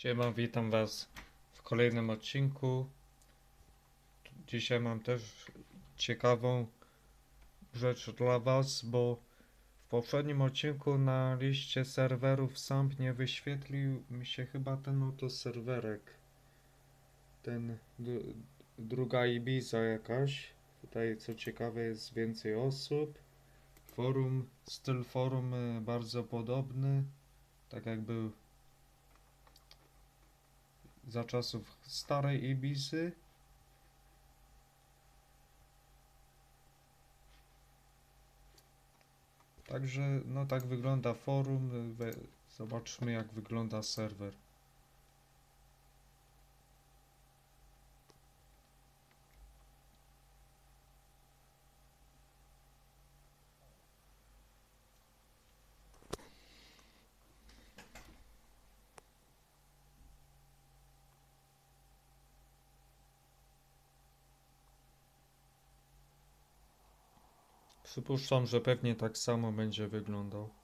Siema, witam Was w kolejnym odcinku. Dzisiaj mam też ciekawą rzecz dla Was, bo w poprzednim odcinku na liście serwerów SAMP nie wyświetlił mi się chyba ten oto serwerek. Ten dru- druga Ibiza jakaś. Tutaj co ciekawe jest więcej osób. Forum, styl forum y, bardzo podobny, tak jak był za czasów starej Ibizy. Także no tak wygląda forum. Zobaczmy jak wygląda serwer. Przypuszczam, że pewnie tak samo będzie wyglądał.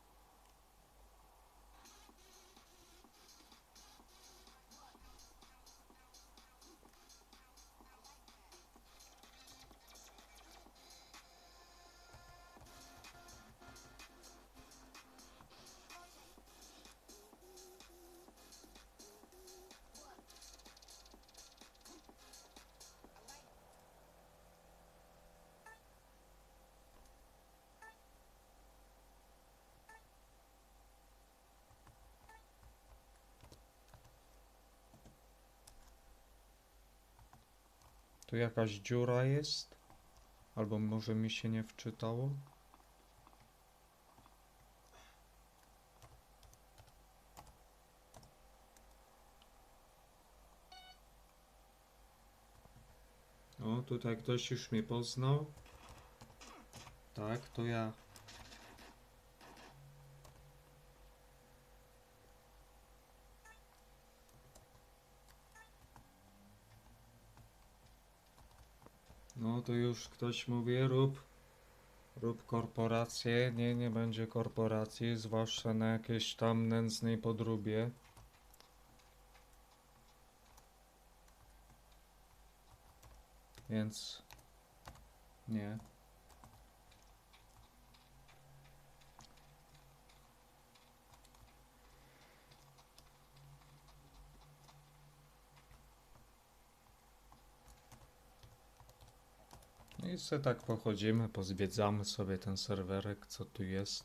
Tu jakaś dziura jest? Albo może mi się nie wczytało? O, tutaj ktoś już mnie poznał. Tak, to ja. No to już ktoś mówi, rób, rób korporację. Nie, nie będzie korporacji, zwłaszcza na jakiejś tam nędznej podróbie. Więc nie. I sobie tak pochodzimy, pozwiedzamy sobie ten serwerek, co tu jest.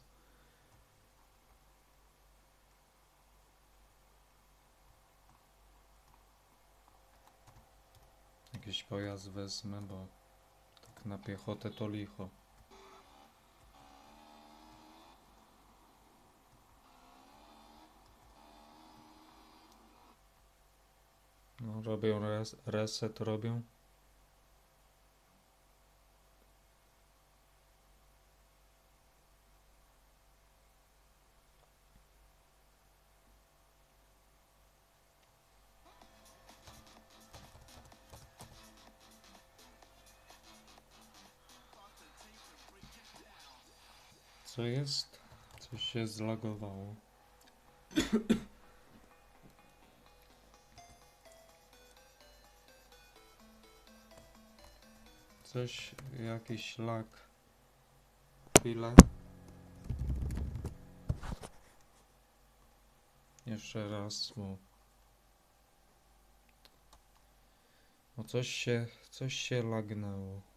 Jakiś pojazd wezmę, bo tak na piechotę to licho. No, robią res reset, robią. Co jest? Coś się zlagowało. Coś, jakiś lag. Chwilę. Jeszcze raz, bo... O coś się, coś się lagnęło.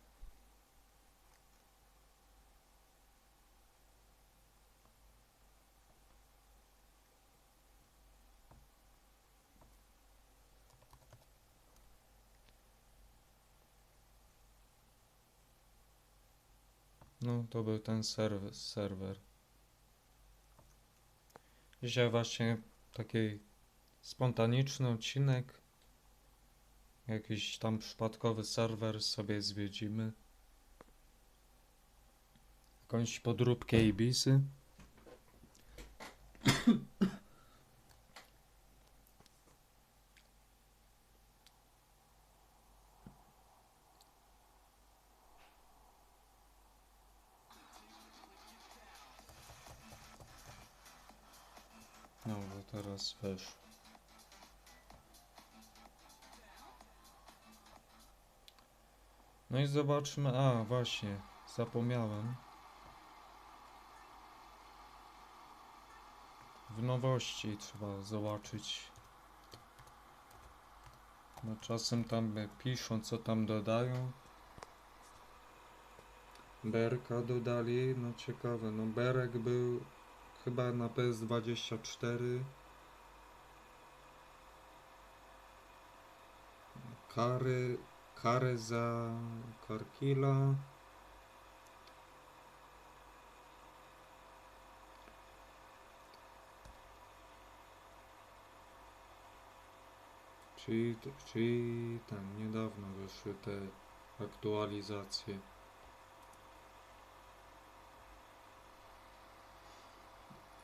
No, to był ten serwer. serwer. Dzisiaj właśnie taki spontaniczny odcinek. Jakiś tam przypadkowy serwer sobie zwiedzimy. Jakąś podróbkę Ibisy. Teraz weszło. No i zobaczmy. A, właśnie, zapomniałem. W nowości trzeba zobaczyć. No czasem tam piszą, co tam dodają. Berka dodali, no ciekawe, no Berek był chyba na PS24 Kary, kary za Karkila. Czyli, czyli tam niedawno wyszły te aktualizacje.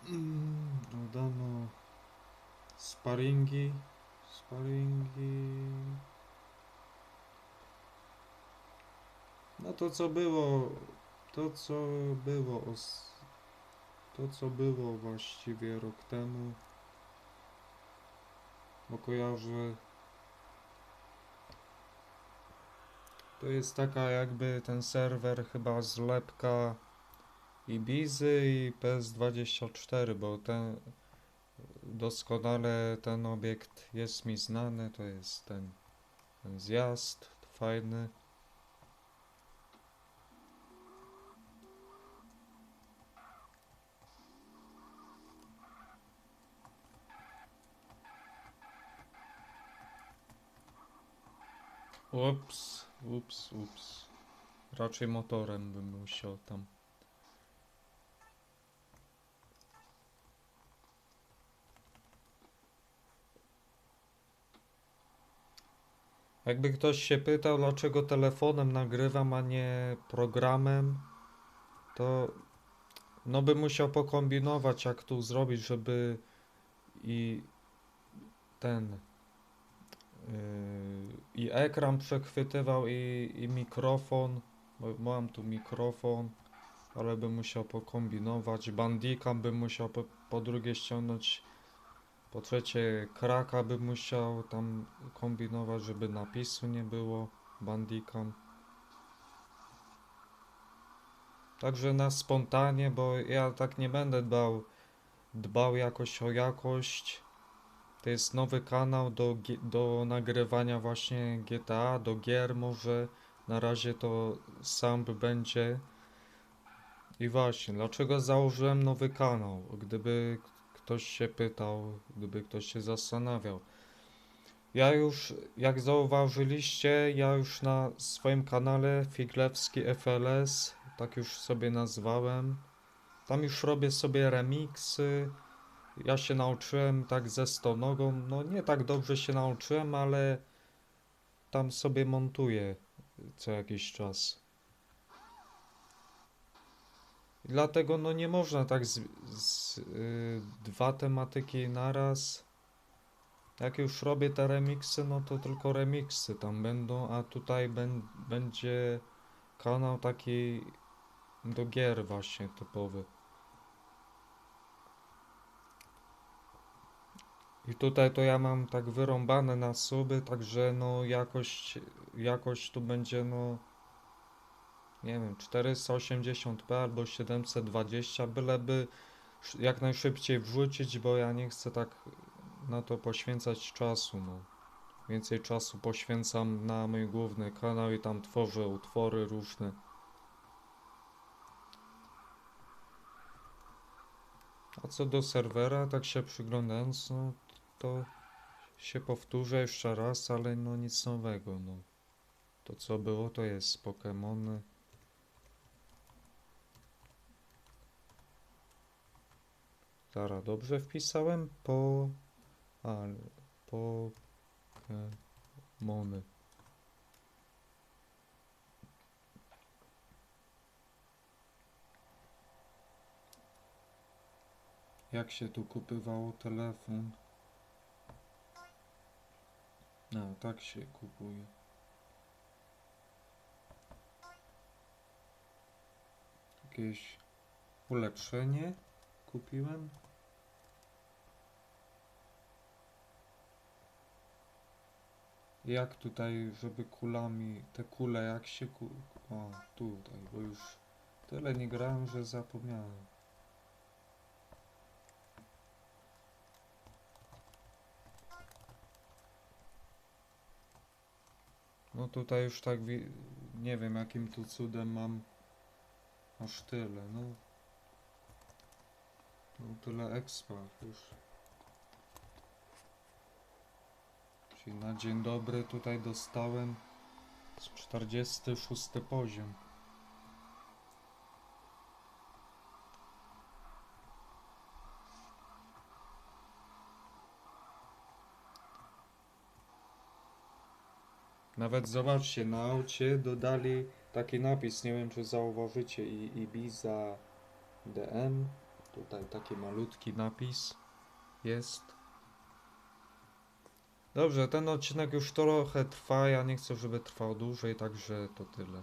Mm, Dodano sparingi, sparingi. No to co było, to co było, to co było właściwie rok temu, bo kojarzę, to jest taka jakby ten serwer chyba zlepka Ibizy i PS24, bo ten doskonale ten obiekt jest mi znany, to jest ten, ten zjazd fajny. Ups, ups, ups. Raczej motorem bym musiał tam. Jakby ktoś się pytał, dlaczego telefonem nagrywam, a nie programem, to no bym musiał pokombinować, jak tu zrobić, żeby i ten yy, i ekran przechwytywał i, i mikrofon, mam tu mikrofon, ale bym musiał pokombinować. Bandicam bym musiał po, po drugie ściągnąć po trzecie, kraka bym musiał tam kombinować, żeby napisu nie było. Bandicam. Także na spontanie, bo ja tak nie będę dbał, dbał jakoś o jakość. To jest nowy kanał do, do nagrywania właśnie GTA, do gier może. Na razie to sam będzie. I właśnie, dlaczego założyłem nowy kanał? Gdyby ktoś się pytał, gdyby ktoś się zastanawiał. Ja już, jak zauważyliście, ja już na swoim kanale Figlewski FLS, tak już sobie nazwałem, tam już robię sobie remixy. Ja się nauczyłem tak ze stonogą, no nie tak dobrze się nauczyłem, ale tam sobie montuję co jakiś czas. Dlatego no nie można tak z, z y, dwa tematyki naraz. Jak już robię te remiksy, no to tylko remiksy tam będą, a tutaj ben, będzie kanał taki do gier właśnie typowy. I tutaj to ja mam tak wyrąbane na suby, także no jakość, jakość tu będzie no nie wiem 480p albo 720, byleby jak najszybciej wrzucić, bo ja nie chcę tak na to poświęcać czasu, no. Więcej czasu poświęcam na mój główny kanał i tam tworzę utwory różne. A co do serwera, tak się przyglądając, no to się powtórzę jeszcze raz, ale no nic nowego, no. To co było, to jest Pokémony. Zara, dobrze wpisałem? Po... A, Pokémony. Jak się tu kupywało telefon? No, tak się kupuje. Jakieś ulepszenie kupiłem? jak tutaj, żeby kulami, te kule, jak się ku... O, tutaj, bo już tyle nie grałem, że zapomniałem. No tutaj już tak, nie wiem jakim tu cudem mam aż tyle, no. No tyle expa już. Czyli na dzień dobry tutaj dostałem z 46 poziom. Nawet zobaczcie, na aucie dodali taki napis, nie wiem czy zauważycie, i Ibiza DM. Tutaj taki malutki napis jest. Dobrze, ten odcinek już trochę trwa, ja nie chcę, żeby trwał dłużej, także to tyle.